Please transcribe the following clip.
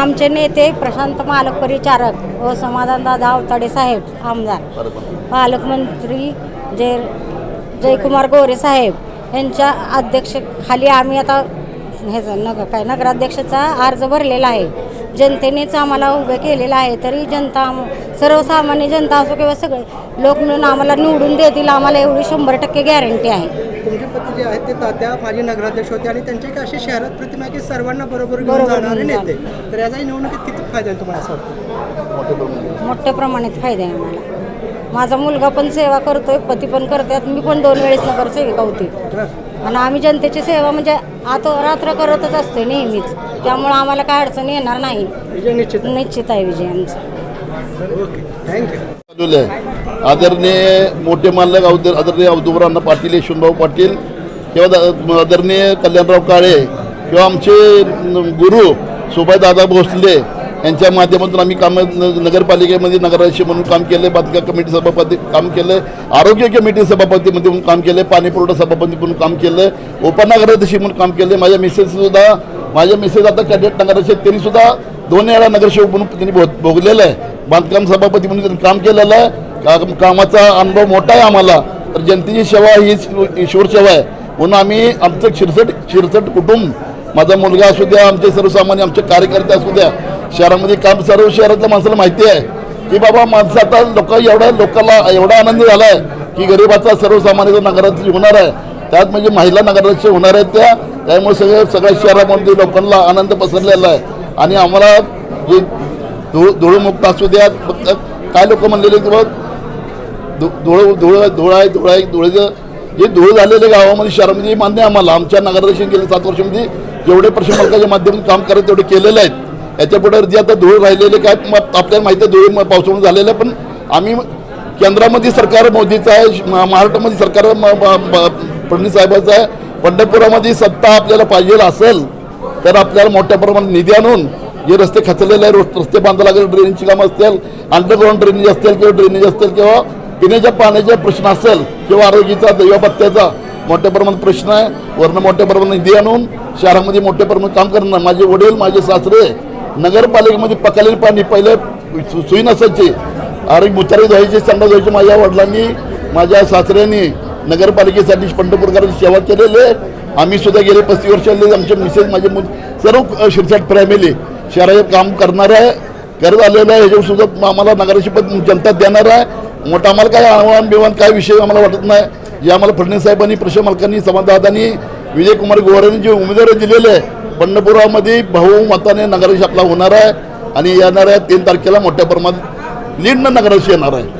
आमचे नेते प्रशांत मालक परिचारक व समाधानदादा अवताडे साहेब आमदार. पालकमंत्री जय जयकुमार गोरे साहेब यांच्या अध्यक्षखाली आम्ही आता ह्याचा नगर काय नगराध्यक्षाचा अर्ज भरलेला आहे. जनतेनेच आम्हाला उभे केलेलं आहे तरी जनता सर्वसामान्य जनता असो किंवा सगळे लोक मिळून आम्हाला निवडून देतील आम्हाला एवढी शंभर टक्के गॅरंटी आहे. तुमचे पती जे आहेत ते तात्या माजी नगराध्यक्ष होते आणि त्यांची एक अशी शहरात प्रतिमा आहे की सर्वांना बरोबर घेऊन बरोबर जाणारे घेऊन नेते. तर याचा निवडणुकीत किती फायदा आहे तुम्हाला असं वाटतं? मोठे प्रमाणात. मोठ्या प्रमाणात फायदा आहे आम्हाला. माझा मुलगा पण सेवा करतोय पती पण करतात मी पण दोन वेळेस नगरसेविका होती. आणि आम्ही जनतेची सेवा म्हणजे आता रात्र करतच असतोय नेहमीच. त्यामुळं आम्हाला काय अडचण येणार नाही. विजय निश्चित निश्चित आहे विजय आमचा. आदरणीय मोठे मालक औद- आदरणीय औदुबरांना पाटील यशवंतभाऊ पाटील किंवा दा- आदरणीय कल्याणराव काळे किंवा आमचे न- गुरु सुभाषदादा भोसले यांच्या माध्यमातून आम्ही काम नगरपालिकेमध्ये नगराध्यक्ष म्हणून काम केलं बांधकाम कमिटी सभापती काम केलं आरोग्य कमिटी सभापतीमध्ये म्हणून काम केलं पाणीपुरवठा सभापती म्हणून काम केलं उपनगराध्यक्ष म्हणून काम केलं. माझ्या मिसेससुद्धा माझ्या मिसेस आता कॅडेट नगराध्यक्ष त्यांनीसुद्धा दोन वेळा नगरसेवक म्हणून त्यांनी भोग- भोगलेलं आहे. बांधकाम सभापती म्हणून त्यांनी काम केलेलं आहे. काम कामाचा अनुभव मोठा आहे आम्हाला. तर जनतेची सेवा ही ईश्वर सेवा आहे. म्हणून आम्ही आमचं शिरसट शिरसट कुटुंब माझा मुलगा असू द्या आमचे सर्वसामान्य आमचे कार्यकर्ते असू द्या शहरामध्ये काम सर्व शहरातल्या माणसाला माहिती आहे की बाबा माणसं आता लोक एवढ्या लोकांना एवढा आनंद झाला आहे की गरिबाचा सर्वसामान्य नगराध्यक्ष होणार आहे. त्यात म्हणजे महिला नगराध्यक्ष होणार आहेत त्या. त्यामुळे सगळे सगळ्या शहरामध्ये लोकांना आनंद पसरलेला आहे. आणि आम्हाला जे धुळ धुळमुक्त असू द्या फक्त काय लोक म्हणलेले की बघ. धु- धुळ धुळ धुळ आहे धुळ आहे धुळेचं जे धुळ झालेले गावामध्ये शहरामध्ये मान्य आम्हाला. आमच्या नगराध्यक्ष गेले सात वर्षामध्ये. जेवढे प्रश्न मालकाच्या माध्यमातून काम करत तेवढे केलेले आहेत. याच्यापुढे जे आता धुळे राहिलेले काय आपल्याला माहिती आहे धुळे पावसामुळे झालेलं आहे पण आम्ही केंद्रामध्ये सरकार मोदीचं आहे महाराष्ट्रामध्ये सरकार म- फडणवीस साहेबाचं आहे. पंढरपुरामध्ये सत्ता आपल्याला पाहिजे असेल तर आपल्याला मोठ्या प्रमाणात निधी आणून जे रस्ते खचलेले आहे रस्ते बांधायला लागेल ड्रेनेजची कामं असतील अंडरग्राऊंड ड्रेनेज असतील किंवा ड्रेनेज असतील किंवा पिण्याच्या पाण्याचा प्रश्न असेल किंवा आरोग्याचा दैवपत्त्याचा मोठ्या प्रमाणात प्रश्न आहे. वरनं मोठ्या प्रमाणात निधी आणून शहरामध्ये मोठ्या प्रमाणात काम करणं माझे वडील माझे सासरे नगरपालिकेमध्ये पकालेले पाणी पहिले सु- सुई नसायची. अरे मुतारी धुवायचे संडा धुवायचे. माझ्या वडिलांनी माझ्या सासऱ्यांनी नगरपालिकेसाठी पंढरपूरकरांची सेवा केलेली आहे. आम्ही सुद्धा गेले पस्तीस वर्ष आमचे मिसेस माझे सर्व शिरसाट फॅमिली शहराचे काम करणार आहे. करत आलेलं आहे. ह्याच्यावर सुद्धा आम्हाला नगराची पद जनता देणार आहे. मोठा आम्हाला काय आव्हान बिव्हान काय विषय आम्हाला वाटत नाही. जे आम्हाला फडणवीस साहेबांनी प्रश्न मालकांनी समाजदादांनी विजयकुमार गोवारांनी जे उमेदवार दिलेले आहे पंढरपुरामध्ये भाऊ मताने नगराध्यक्ष आपला होणार आहे आणि येणाऱ्या तीन तारखेला मोठ्या प्रमाणात लीडनं नगराध्यक्ष येणार आहे.